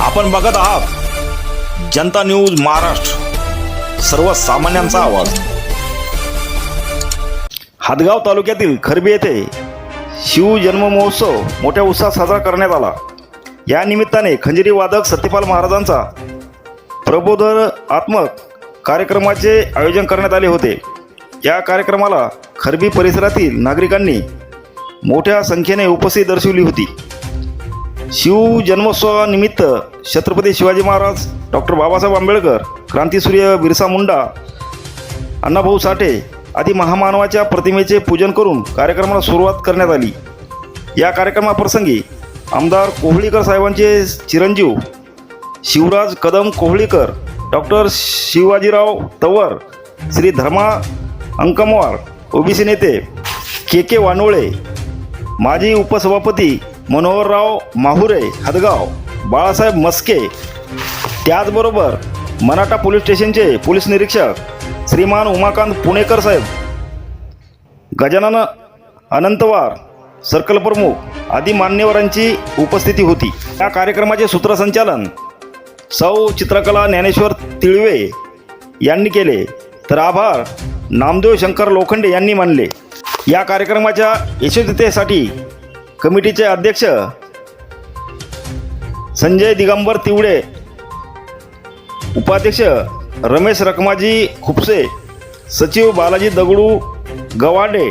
आपण बघत आहात जनता न्यूज महाराष्ट्र. सर्वसामान्यांचा आवाज. हादगाव तालुक्यातील खरबी येथे शिव जन्म महोत्सव मोठ्या उत्साहात साजरा करण्यात आला. या निमित्ताने खंजरी वादक सत्यपाल महाराजांचा प्रबोधनात्मक कार्यक्रमाचे आयोजन करण्यात आले होते. या कार्यक्रमाला खरबी परिसरातील नागरिकांनी मोठ्या संख्येने उपस्थिती दर्शवली होती. शिव जन्मोत्सवानिमित्त छत्रपती शिवाजी महाराज डॉक्टर बाबासाहेब आंबेडकर क्रांतीसूर्य बिरसा मुंडा अण्णाभाऊ साठे आदी महामानवाच्या प्रतिमेचे पूजन करून कार्यक्रमाला सुरुवात करण्यात आली. या कार्यक्रमाप्रसंगी आमदार कोहळीकर साहेबांचे चिरंजीव शिवराज कदम कोहळीकर डॉक्टर शिवाजीराव तवर श्री धर्मा अंकमवार ओबीसी नेते के के वानोळे माजी उपसभापती मनोहरराव माहुरे हदगाव बाळासाहेब मस्के. त्याचबरोबर मराठा पोलीस स्टेशनचे पोलीस निरीक्षक श्रीमान उमाकांत पुणेकर साहेब. गजानन अनंतवार सर्कल प्रमुख आदी मान्यवरांची उपस्थिती होती. या कार्यक्रमाचे सूत्रसंचालन सौ चित्रकला ज्ञानेश्वर तिळवे यांनी केले. तर आभार नामदेव शंकर लोखंडे यांनी मानले. या कार्यक्रमाच्या यशस्वीतेसाठी कमिटीचे अध्यक्ष संजय दिगंबर तिवडे उपाध्यक्ष रमेश रकमाजी खुपसे सचिव बालाजी दगडू गवाडे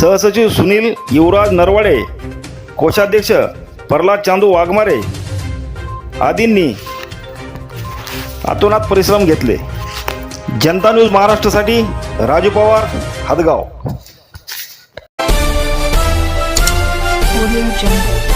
सहसचिव सुनील युवराज नरवाडे कोषाध्यक्ष प्रल्हाद चांदू वाघमारे आदींनी अतोनात परिश्रम घेतले. जनता न्यूज महाराष्ट्रासाठी राजू पवार हदगाव Audio Jungle.